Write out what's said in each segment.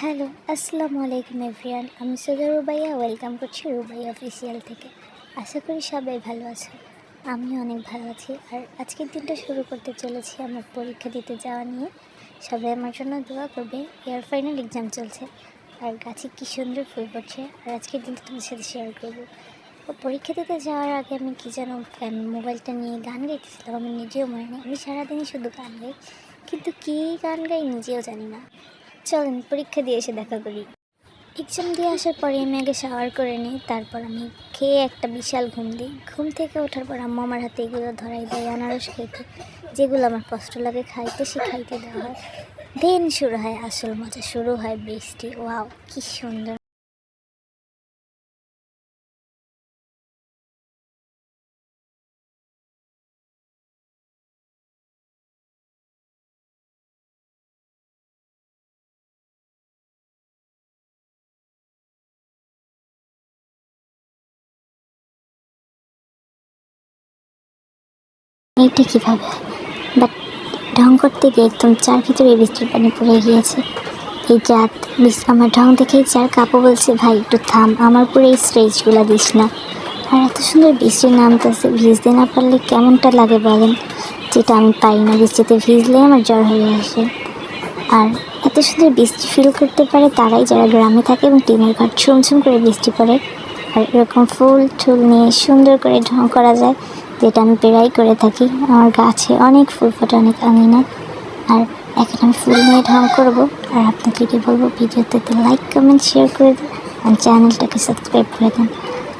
Hello, আসসালামু আলাইকুম everyone আমি সোজা রুবাইয়া, ওয়েলকাম করছি রুবাই অফিসিয়াল থেকে। আশা করি সবাই ভালো আছে। আমি অনেক ভালো আছি। আর আজকের দিনটা শুরু করতে চলেছি আমার পরীক্ষা দিতে যাওয়া নিয়ে। সবাই আমার জন্য দোয়া করবে, এয়ার ফাইনাল এক্সাম চলছে। আর গাছে কী সুন্দর ফুল পড়ছে। আর আজকের দিনটা তোমার সাথে শেয়ার করব। পরীক্ষা দিতে যাওয়ার আগে আমি কী যেন মোবাইলটা নিয়ে গান গাইতেছিলাম। আমার নিজেও মনে নেই। আমি সারাদিনই শুধু গান গাই। কিন্তু কী গান গাই নিজেও জানি না। চলেন পরীক্ষা দিয়ে এসে দেখা করি। এক্সাম দিয়ে আসার পরে আমি আগে শাওয়ার করে নিই, তারপর আমি খেয়ে একটা বিশাল ঘুম দিই। ঘুম থেকে ওঠার পর আম্মা আমার হাতে এগুলো ধরাই দেয়, আনারস খেতে। যেগুলো আমার কষ্ট লাগে খাইতে, সে খাইতে দেওয়া হয়। দেন শুরু হয়, আসল মজা শুরু হয় বৃষ্টি। ওয়াও, কী সুন্দর এটা কীভাবে? বাট ঢং করতে গিয়ে একদম চার ভিতরে বৃষ্টির পানি পড়ে গিয়েছে। এই বিশ আমার ঢং দেখেই চার কাপু বলছে, ভাই, একটু থাম, আমার পুরো এই স্ট্রেচগুলো দিস না। আর এত সুন্দর বৃষ্টির নামতেছে, ভিজতে না পারলে কেমনটা লাগে বলেন? যেটা আমি পাই না, বৃষ্টিতে ভিজলে আমার জ্বর হয়ে আসে। আর এত সুন্দর বৃষ্টি ফিল করতে পারে তারাই যারা গ্রামে থাকে এবং টিনের ঘর ছুমছুম করে বৃষ্টি পড়ে। আর এরকম ফুল টুল নিয়ে সুন্দর করে ঢং করা যায়। যেটা আমি প্রায় করে থাকি। আমার গাছে অনেক ফুল ফোটে, অনেক আঙিনা। আর এখন আমি ফুল নিয়ে ঢং করব। আর আপনাদেরকে বলব, ভিডিওতে লাইক কমেন্ট শেয়ার করে দিন। আর চ্যানেলটাকে সাবস্ক্রাইব করে দিন।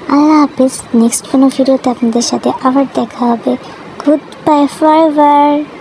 আল্লাহ হাফিজ। নেক্সট কোনো ভিডিওতে আপনাদের সাথে আবার দেখা হবে। Good bye for